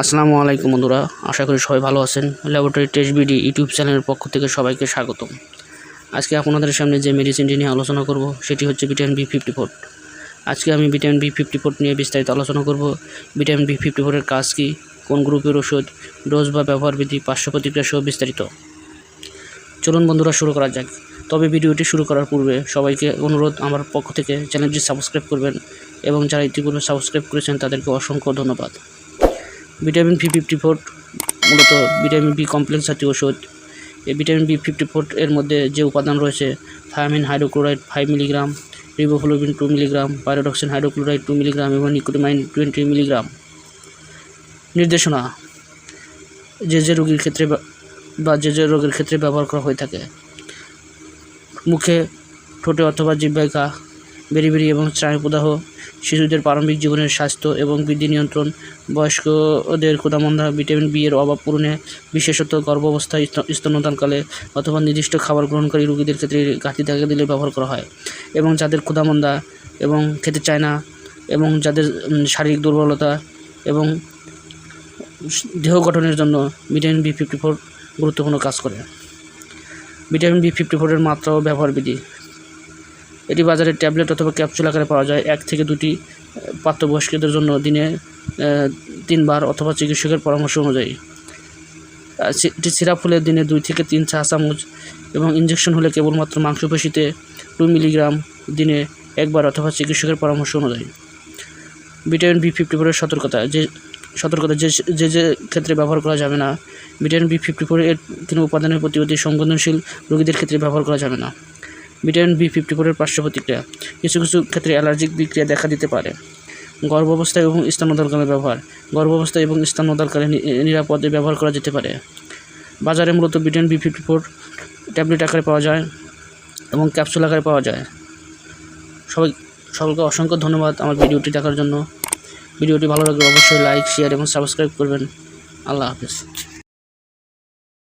আসসালামু আলাইকুম বন্ধুরা, আশা করি সবাই ভালো আছেন। ল্যাবরেটরি টেস্ট বিডি ইউটিউব চ্যানেলের পক্ষ থেকে সবাইকে স্বাগতম। আজকে আপনাদের সামনে যে মেডিসিনটি নিয়ে আলোচনা করব, সেটি হচ্ছে ভিটামিন বি ফিফটি ফোর আজকে আমি ভিটামিন বি ফিফটি ফোর নিয়ে বিস্তারিত আলোচনা করব। ভিটামিন বি ফিফটি ফোরের কাজ কী? কোন গ্রুপের ওষুধ? ডোজ বা ব্যবহার বিধি, পার্শ্ব প্রতিক্রিয়া সহ বিস্তারিত। চলুন বন্ধুরা, শুরু করা যাক। তবে ভিডিওটি শুরু করার পূর্বে সবাইকে অনুরোধ, আমার পক্ষ থেকে চ্যানেলটি সাবস্ক্রাইব করবেন এবং যারা ইতিপূর্বে সাবস্ক্রাইব করেছেন, তাদেরকে অসংখ্য ধন্যবাদ। ভিটামিন বি ফিফটি ফোর মূলত ভিটামিন বি কমপ্লেক্স জাতীয় ওষুধ। এই ভিটামিন বি ফিফটি ফোর এর মধ্যে যে উপাদান রয়েছে thiamine hydrochloride five milligram riboflavin two milligram pyridoxine hydrochloride two milligram এবং নিকোটিমাইন টোয়েন্টি মিলিগ্রাম নির্দেশনা, যে যে রোগীর ক্ষেত্রে বা- যে যে রোগের ক্ষেত্রে ব্যবহার করা হয়ে থাকে। মুখে ঠোঁটে অথবা জীববাহিকা বেরিবেরি এবং স্নায়ুপ্রদাহ, শিশুদের প্রারম্ভিক জীবনের স্বাস্থ্য এবং বৃদ্ধি নিয়ন্ত্রণ, বয়স্কদের ক্ষুধামন্দা ভিটামিন বি এর অভাব পূরণে, বিশেষত গর্ভাবস্থায় স্তন- স্তন্যদানকালে অথবা নির্দিষ্ট খাবার গ্রহণকারী রোগীদের ক্ষেত্রে ঘাটতি দেখা দিলে ব্যবহার করা হয় এবং যাদের ক্ষুধামন্দা এবং খেতে চায় না এবং যাদের শারীরিক দুর্বলতা এবং দেহ গঠনের জন্য ভিটামিন বি ফিফটি ফোর গুরুত্বপূর্ণ কাজ করে। ভিটামিন বি ফিফটি ফোরের মাত্রা ও ব্যবহার বিধি এটি বাজারে ট্যাবলেট অথবা ক্যাপসুল আকারে পাওয়া যায়। এক থেকে দুটি প্রাপ্তবয়স্কদের জন্য দিনে তিনবার অথবা চিকিৎসকের পরামর্শ অনুযায়ী। এটি সিরাপ হলে দিনে দুই থেকে তিন চা চামচ এবং ইঞ্জেকশন হলে কেবলমাত্র মাংসপেশিতে টু মিলিগ্রাম দিনে একবার অথবা চিকিৎসকের পরামর্শ অনুযায়ী। ভিটামিন বি ফিফটি ফোরের সতর্কতা, যে সতর্কতা, যে যে যে ক্ষেত্রে ব্যবহার করা যাবে না। ভিটামিন বি ফিফটি ফোর এর কোনো উপাদানের প্রতি অতি সংবেদনশীল রোগীদের ক্ষেত্রে ব্যবহার করা যাবে না। ভিটামিন বি ফিফটি ফোরের পার্শ্ব প্রতিক্রিয়া। কিছু কিছু ক্ষেত্রে অ্যালার্জিক বিক্রিয়া দেখা দিতে পারে। গর্ভাবস্থায় এবং স্তন্যদানকালে ব্যবহার। গর্ভাবস্থায় এবং স্তন্যদানকালে নি- নিরাপদে ব্যবহার করা যেতে পারে। বাজারে মূলত vitamin B fifty four tablet আকারে পাওয়া যায় এবং ক্যাপসুল আকারে পাওয়া যায়। সবাই সকলকে অসংখ্য ধন্যবাদ আমার ভিডিওটি দেখার জন্য। ভিডিওটি ভালো লাগলে অবশ্যই লাইক, শেয়ার এবং সাবস্ক্রাইব করবেন। আল্লাহ হাফেজ।